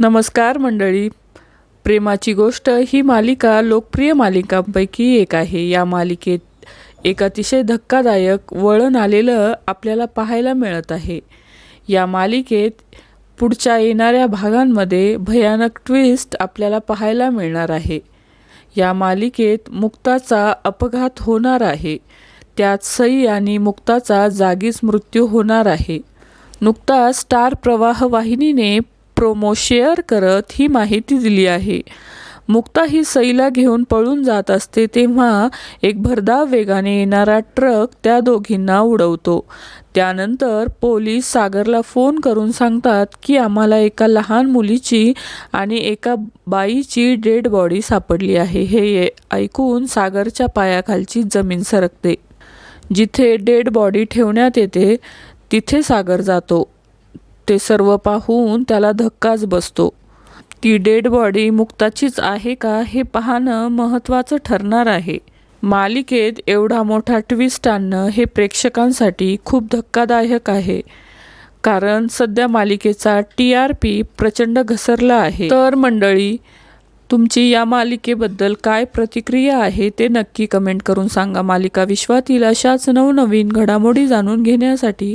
नमस्कार मंडळी. प्रेमाची गोष्ट ही मालिका लोकप्रिय मालिकांपैकी एक आहे. या मालिकेत एक अतिशय धक्कादायक वळण आलेलं आपल्याला पाहायला मिळत आहे. या मालिकेत पुढच्या येणाऱ्या भागांमध्ये भयानक ट्विस्ट आपल्याला पाहायला मिळणार आहे. या मालिकेत मुक्ताचा अपघात होणार आहे. त्यात सई आणि मुक्ताचा जागीच मृत्यू होणार आहे. नुकताच स्टार प्रवाह वाहिनीने प्रोमो शेअर करत ही माहिती दिली आहे. मुक्ता ही सईला घेऊन पळून जात असते तेव्हा एक भरधाव वेगाने येणारा ट्रक त्या दोघींना उडवतो. त्यानंतर पोलीस सागरला फोन करून सांगतात की आम्हाला एका लहान मुलीची आणि एका बाईची डेड बॉडी सापडली आहे. हे ऐकून सागरच्या पायाखालची जमीन सरकते. जिथे डेड बॉडी ठेवण्यात येते तिथे सागर जातो. ते सर्व पाहून त्याला धक्काच बसतो. ती डेड बॉडी मुक्ताचीच आहे का हे पाहणं महत्त्वाचं ठरणार आहे. मालिकेत एवढा मोठा ट्विस्ट आणणं हे प्रेक्षकांसाठी खूप धक्कादायक आहे. कारण सध्या मालिकेचा टी आर पी प्रचंड घसरला आहे. तर मंडळी तुमची या मालिकेबद्दल काय प्रतिक्रिया आहे ते नक्की कमेंट करून सांगा. मालिका विश्वातील अशाच नवनवीन घडामोडी जाणून घेण्यासाठी